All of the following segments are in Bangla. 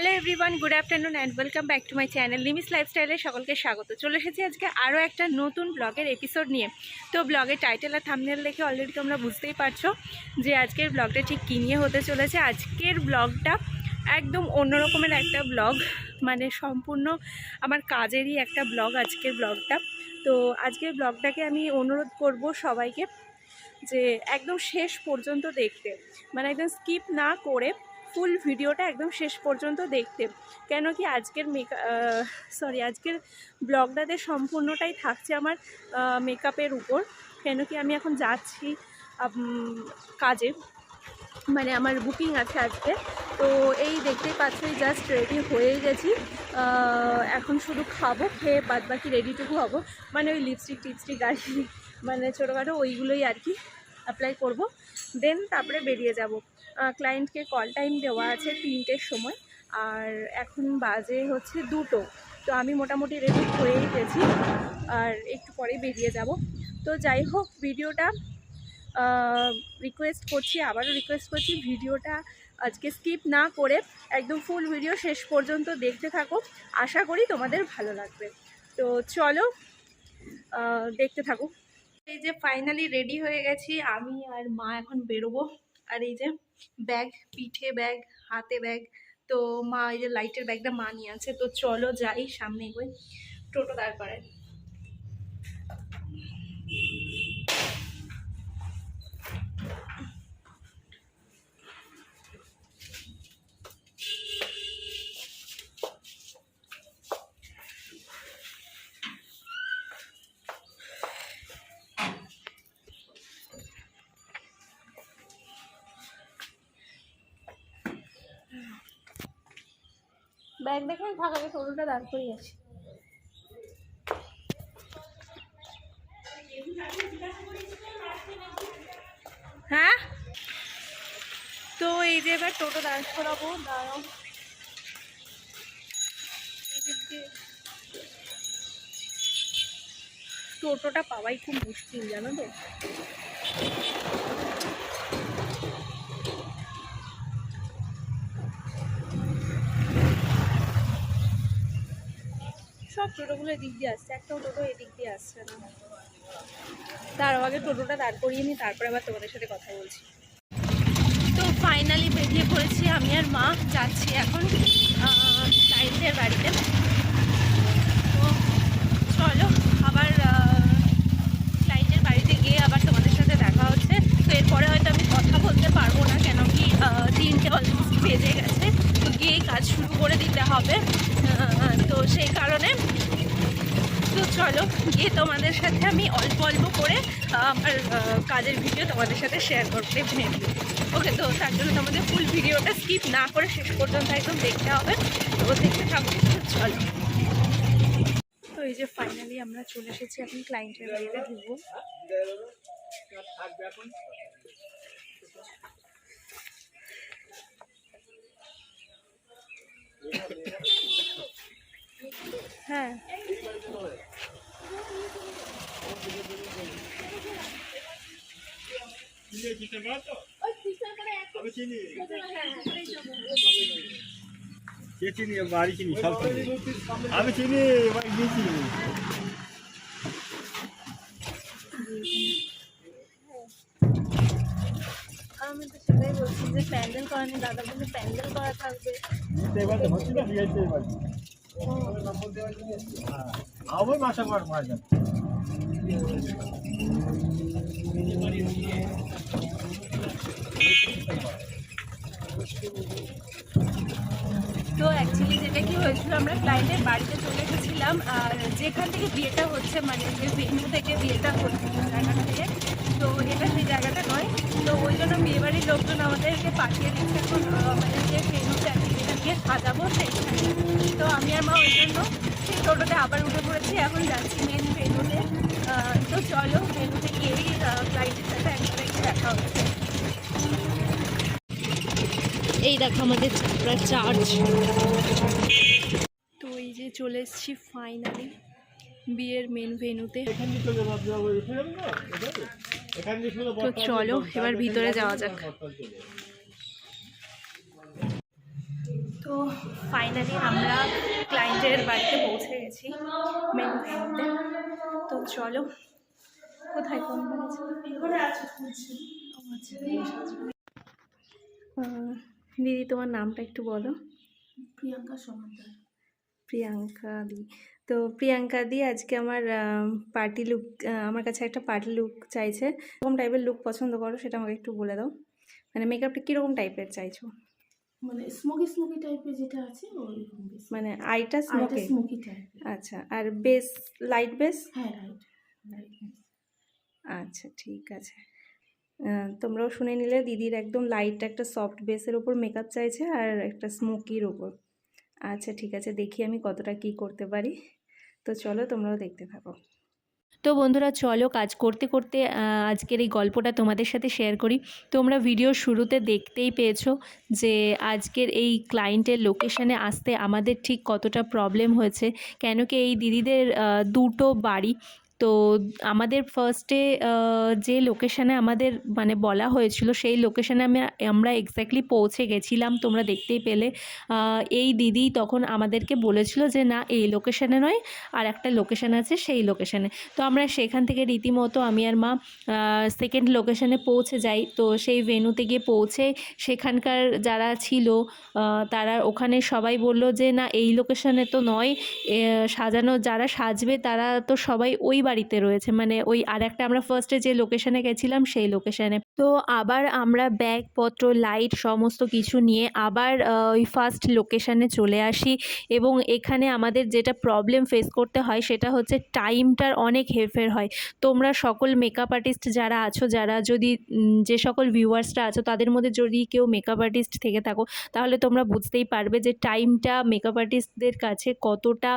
Hello everyone good afternoon and welcome back to my channel লিমিস লাইফস্টাইলে সকলকে স্বাগত। চলে এসেছি আজকে আরও একটা নতুন ব্লগের এপিসোড নিয়ে। তো ব্লগের টাইটেল আর থামনেল দেখে অলরেডি তোমরা বুঝতেই পারছ যে আজকের ব্লগটা ঠিক কী নিয়ে হতে চলেছে। আজকের ব্লগটা একদম অন্য রকমের একটা ব্লগ মানে সম্পূর্ণ আমার কাজেরই একটা ব্লগ আজকের ব্লগটা তো আজকের ব্লগটাকে আমি অনুরোধ করব সবাইকে যে একদম শেষ পর্যন্ত দেখতে মানে একদম স্কিপ না করে ফুল ভিডিওটা একদম শেষ পর্যন্ত দেখতে। কেন কি আজকের মেকা সরি আজকের ব্লগটাতে সম্পূর্ণটাই থাকছে আমার মেকআপের উপর। কেন কি আমি এখন যাচ্ছি কাজে। মানে আমার বুকিং আছে আজকে। তো এই দেখতেই পাচ্ছ জাস্ট রেডি হয়ে গেছি। এখন শুধু খাব, খেয়ে বাদ বাকি রেডিটুকু হব। মানে ওই লিপস্টিক টিপস্টিক গাড়ি মানে ছোটোখাটো ওইগুলোই আর কি। অ্যাপ্লাই করব দেন তারপরে বেরিয়ে যাব। ক্লায়েন্টকে কল টাইম দেওয়া আছে তিনটের সময়, আর এখন বাজে হচ্ছে দুটো। তো আমি মোটামুটি রেডি হয়েই গেছি, আর একটু পরেই বেরিয়ে যাব। তো যাই হোক, ভিডিওটা রিকোয়েস্ট করছি, আবারও রিকোয়েস্ট করছি, ভিডিওটা আজকে স্কিপ না করে একদম ফুল ভিডিও শেষ পর্যন্ত দেখতে থাকো। আশা করি তোমাদের ভালো লাগবে। তো চলো দেখতে থাকো। এই যে ফাইনালি রেডি হয়ে গেছি, আমি আর মা এখন বেরোবো। আর এই যে ব্যাগ পিঠে ব্যাগ হাতে ব্যাগ তো মা এই যে লাইটের ব্যাগটা মা নিয়ে আছে। তো চলো যাই সামনে এগোয় টোটো দাঁড় করায়। ব্যাগ দেখে থাকাবে টোটোটা দাঁড় করিয়ে আছি হ্যাঁ? তো এই যে এবার টোটো দাঁড় করাবো, দাঁড়াও। টোটোটা পাওয়াই খুব মুশকিল, জানো তো? সব টোটোগুলো এদিক দিয়ে আসছে, একটাও টোটো এদিক দিয়ে আসছে না। তার আগে টোটোটা দাঁড় করিয়ে নিই, তারপরে আবার তোমাদের সাথে কথা বলছি। তো ফাইনালি বেরিয়ে পড়েছি আমি আর মা, যাচ্ছি এখন ক্লায়েন্টের বাড়িতে তো চলো আবার ক্লায়েন্টের বাড়িতে গিয়ে আবার তোমাদের সাথে দেখা হচ্ছে তো এরপরে হয়তো আমি কথা বলতে পারব না কেন কি আহ, তিনটে অলমোস্ট বেজে গেছে তো গিয়েই কাজ শুরু করে দিতে হবে আহ, তো সেই কারণে তো চলো, গিয়ে তোমাদের সাথে আমি অল্প অল্প করে আমার কাজের ভিডিও তোমাদের সাথে শেয়ার করতে ডেফিনেটলি ওকে তো তার জন্য তোমাদের ফুল ভিডিওটা স্কিপ না করে শেষ পর্যন্ত একদম দেখতে হবে। তো দেখতে থাকো তো চলো। তো এই যে ফাইনালি আমরা চলে এসেছি এখন ক্লায়েন্টের বাড়িতে ঢুকবো। হ্যাঁ। চিনি বাড়ি চিনি সব চিনি আমি চিনি বাড়ি গিয়েছি আমি তো সেটাই দাদা বলে প্যান্ডেল করা থাকবে তো অ্যাকচুয়ালি যেটা কি হয়েছিল, আমরা ক্লায়েন্টের বাড়িতে চলে এসেছিলাম আর যেখান থেকে বিয়েটা হচ্ছে মানে যে ভেন্যু থেকে বিয়েটা হচ্ছে যে থেকে, তো এটা সেই জায়গাটা নয়। তো ওই জন্য বিয়েবাড়ির লোকজন আমাদেরকে পাঠিয়ে দিচ্ছে মানে যে ভেন্যুতে আর কি যেটা গিয়ে সাজাবো সেইখানে। তো আমি আর মা ওই জন্য সেই টোটোতে আবার উঠে পড়েছি। এখন যাচ্ছি মেন ভেন্যুতে তো। চলো ভেন্যুতে গিয়েই ক্লায়েন্টের সাথে একবার গিয়ে দেখা হচ্ছে এই দেখো আমাদের চাপড়া চার্জ তো এই যে চলে এসেছি ফাইনালি বিয়ের মেন ভেনুতে তো। চলো এবার ভিতরে যাওয়া যাক বটতলা চলে যাব। তো ফাইনালি আমরা ক্লায়েন্টের বাড়িতে পৌঁছে গেছি মেন ভেন্যুতে তো চলো কোথায় কোন দিদি তোমার নামটা একটু বলো। প্রিয়াঙ্কা সমাদার। প্রিয়াঙ্কা দি। তো প্রিয়াঙ্কা দি আজকে আমার পার্টি লুক আমার কাছে একটা পার্টি লুক চাইছে। কোন টাইপের লুক পছন্দ করো সেটা আমাকে একটু বলে দাও। মানে মেকআপটা কীরকম টাইপের চাইছো? মানে স্মোকি স্মোকি টাইপের যেটা আছে ওই মানে আইটা স্মোকে স্মোকি টাইপের আচ্ছা আর বেস লাইট বেস হ্যাঁ রাইট আচ্ছা ঠিক আছে। তোমরাও শুনে নিলে দিদির একদম লাইট একটা সফট বেসের ওপর মেকআপ চাইছে আর একটা স্মোকির ওপর আচ্ছা ঠিক আছে দেখি আমি কতটা কি করতে পারি। তো চলো তোমরাও দেখতে থাকো। তো বন্ধুরা চলো কাজ করতে করতে আজকের এই গল্পটা তোমাদের সাথে শেয়ার করি। তোমরা ভিডিও শুরুতে দেখতেই পেয়েছ যে আজকের এই ক্লায়েন্টের লোকেশানে আসতে আমাদের ঠিক কতটা প্রবলেম হয়েছে। কেন কি এই দিদিদের দুটো বাড়ি তো আমাদের ফার্স্টে যে লোকেশানে আমাদের মানে বলা হয়েছিল, সেই লোকেশানে আমি, আমরা এক্স্যাক্টলি পৌঁছে গেছিলাম, তোমরা দেখতেই পেলে। এই দিদি তখন আমাদেরকে বলেছিল যে, না, এই লোকেশানে নয়, আর একটা লোকেশান আছে সেই লোকেশানে তো আমরা সেখান থেকে রীতিমতো আমি আর মা সেকেন্ড লোকেশানে পৌঁছে যাই। তো সেই ভেন্যুতে গিয়ে পৌঁছে সেখানকার যারা ছিল তারা ওখানে সবাই বলল যে, না, এই লোকেশানে তো নয় সাজানো, যারা সাজবে তারা তো সবাই ওই বাড়িতে রয়েছে। মানে ওই আর একটা আমরা ফার্স্টে যে লোকেশানে গেছিলাম সেই লোকেশানে তো আবার আমরা ব্যাগপত্র লাইট সমস্ত কিছু নিয়ে আবার ওই ফার্স্ট লোকেশানে চলে আসি। এবং এখানে আমাদের যেটা প্রবলেম ফেস করতে হয় সেটা হচ্ছে টাইমটার অনেক হেরফের হয়। তোমরা সকল মেকআপ আর্টিস্ট যারা আছো, যারা যদি যে সকল ভিউয়ার্সরা আছো, তাদের মধ্যে যদি কেউ মেকআপ আর্টিস্ট থেকে থাকো, তাহলে তোমরা বুঝতেই পারবে যে টাইমটা মেকআপ আর্টিস্টদের কাছে কতটা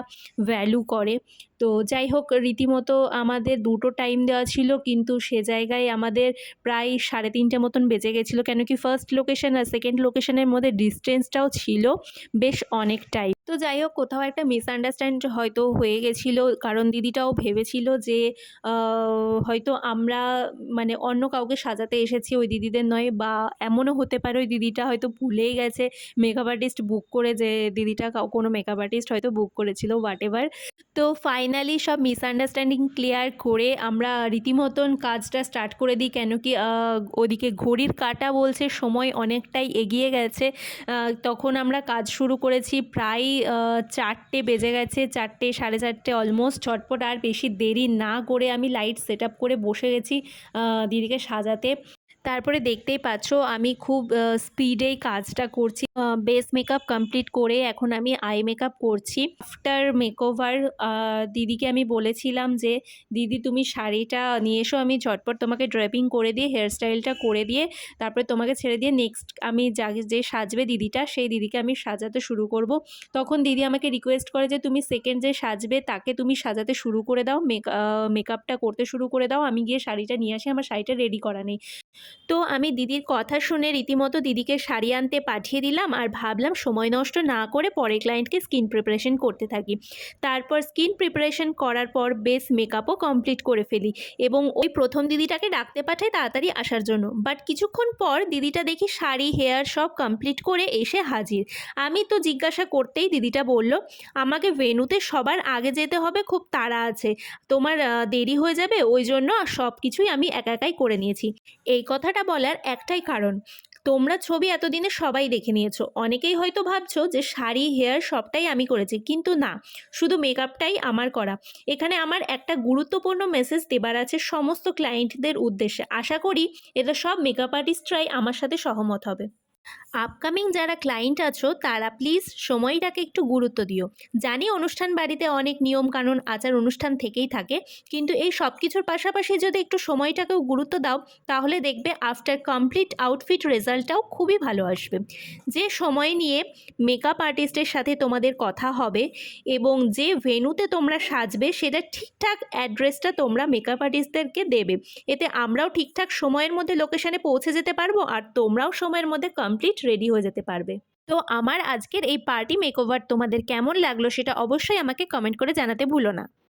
ভ্যালু করে। তো যাই হোক, রীতিমতো আমাদের দুটো টাইম দেওয়া ছিল, কিন্তু সে জায়গায় আমাদের প্রায় সাড়ে তিনটে মতন বেজে গেছিল কেন কি ফার্স্ট লোকেশন আর সেকেন্ড লোকেশনের মধ্যে ডিস্টেন্সটাও ছিল বেশ অনেকটাই। তো যাই হোক, কোথাও একটা মিসআন্ডারস্ট্যান্ড হয়তো হয়ে গেছিল, কারণ দিদিটাও ভেবেছিল যে হয়তো আমরা মানে অন্য কাউকে সাজাতে এসেছি ওই দিদিদের নয়, বা এমনও হতে পারে ওই দিদিটা হয়তো ভুলেই গেছে মেকআপ আর্টিস্ট বুক করে যে দিদিটা কোনো মেকআপ আর্টিস্ট হয়তো বুক করেছিল হোয়াট এভার তো ফাইনালি সব মিসআন্ডারস্ট্যান্ডিং ক্লিয়ার করে আমরা রীতিমতন কাজটা স্টার্ট করে দিই, কেন কি ওদিকে ঘড়ির কাটা বলছে, সময় অনেকটাই এগিয়ে গেছে। তখন আমরা কাজ শুরু করেছি প্রায় চারটে বেজে গেছে, চারটে, সাড়ে চারটে অলমোস্ট ছটপট আর বেশি দেরি না করে আমি লাইট সেট আপ করে বসে গেছি দিদিকে সাজাতে। তারপরে দেখতেই পাচ্ছ আমি খুব স্পিডেই কাজটা করছি। বেস মেকআপ কমপ্লিট করে এখন আমি আই মেকআপ করছি। আফটার মেকওভার দিদিকে আমি বলেছিলাম যে, দিদি, তুমি শাড়িটা নিয়ে এসো, আমি ঝটপট তোমাকে ড্রেপিং করে দিয়ে হেয়ারস্টাইলটা করে দিয়ে, তারপরে তোমাকে ছেড়ে দিয়ে নেক্সট আমি যা, যে সাজবে দিদিটা, সেই দিদিকে আমি সাজাতে শুরু করব। তখন দিদি আমাকে রিকোয়েস্ট করে যে, তুমি সেকেন্ড যে সাজবে, তাকে তুমি সাজাতে শুরু করে দাও মেক মেকআপটা করতে শুরু করে দাও। আমি গিয়ে শাড়িটা নিয়ে আসি, আমার শাড়িটা রেডি করা নেই। তো আমি দিদির কথা শুনে রীতিমতো দিদিকে শাড়ি আনতে পাঠিয়ে দিলাম আর ভাবলাম সময় নষ্ট না করে পরে ক্লায়েন্টকে স্কিন প্রিপারেশন করতে থাকি। তারপর স্কিন প্রিপারেশন করার পর বেস মেকআপও কমপ্লিট করে ফেলি এবং ওই প্রথম দিদিটাকে ডাকতে পাঠাই তাড়াতাড়ি আসার জন্য। বাট কিছুক্ষণ পর দিদিটা দেখি শাড়ি হেয়ার সব কমপ্লিট করে এসে হাজির। আমি তো জিজ্ঞাসা করতেই দিদিটা বলল, আমাকে ভেনুতে সবার আগে যেতে হবে, খুব তাড়া আছে। তোমার দেরি হয়ে যাবে, ওই জন্য সব কিছুই আমি একা একাই করে নিয়েছি। এই কথাটা বলার একটাই কারণ। তোমরা ছবি এতদিনে সবাই দেখে নিয়েছো। অনেকেই হয়তো ভাবছ যে শাড়ি হেয়ার সবটাই আমি করেছি, কিন্তু না। শুধু মেকআপটাই আমার করা। এখানে আমার একটা গুরুত্বপূর্ণ মেসেজ দেবার আছে সমস্ত ক্লায়েন্টদের উদ্দেশ্যে। আশা করি এটা সব মেকআপ আর্টিস্টরাই আমার সাথে সহমত হবে। আপকামিং যারা ক্লায়েন্ট আছো, তারা প্লিজ সময়টাকে একটু গুরুত্ব দিও। জানি অনুষ্ঠান বাড়িতে অনেক নিয়ম কানুন আচার অনুষ্ঠান থেকেই থাকে, কিন্তু এই সব কিছুর পাশাপাশি যদি একটু সময়টাকেও গুরুত্ব দাও, তাহলে দেখবে আফটার কমপ্লিট আউটফিট রেজাল্টটাও খুবই ভালো আসবে। যে সময় নিয়ে মেকআপ আর্টিস্টের সাথে তোমাদের কথা হবে এবং যে ভেন্যুতে তোমরা সাজবে, সেটা ঠিকঠাক অ্যাড্রেসটা তোমরা মেকআপ আর্টিস্টদেরকে দেবে। এতে আমরাও ঠিকঠাক সময়ের মধ্যে লোকেশানে পৌঁছে যেতে পারব, আর তোমরাও সময়ের মধ্যে কমপ্লিট রেডি হয়ে যেতে পারবে। তো আমার আজকের এই পার্টি মেকওভার তোমাদের কেমন লাগল সেটা অবশ্যই আমাকে কমেন্ট করে জানাতে ভুলো না।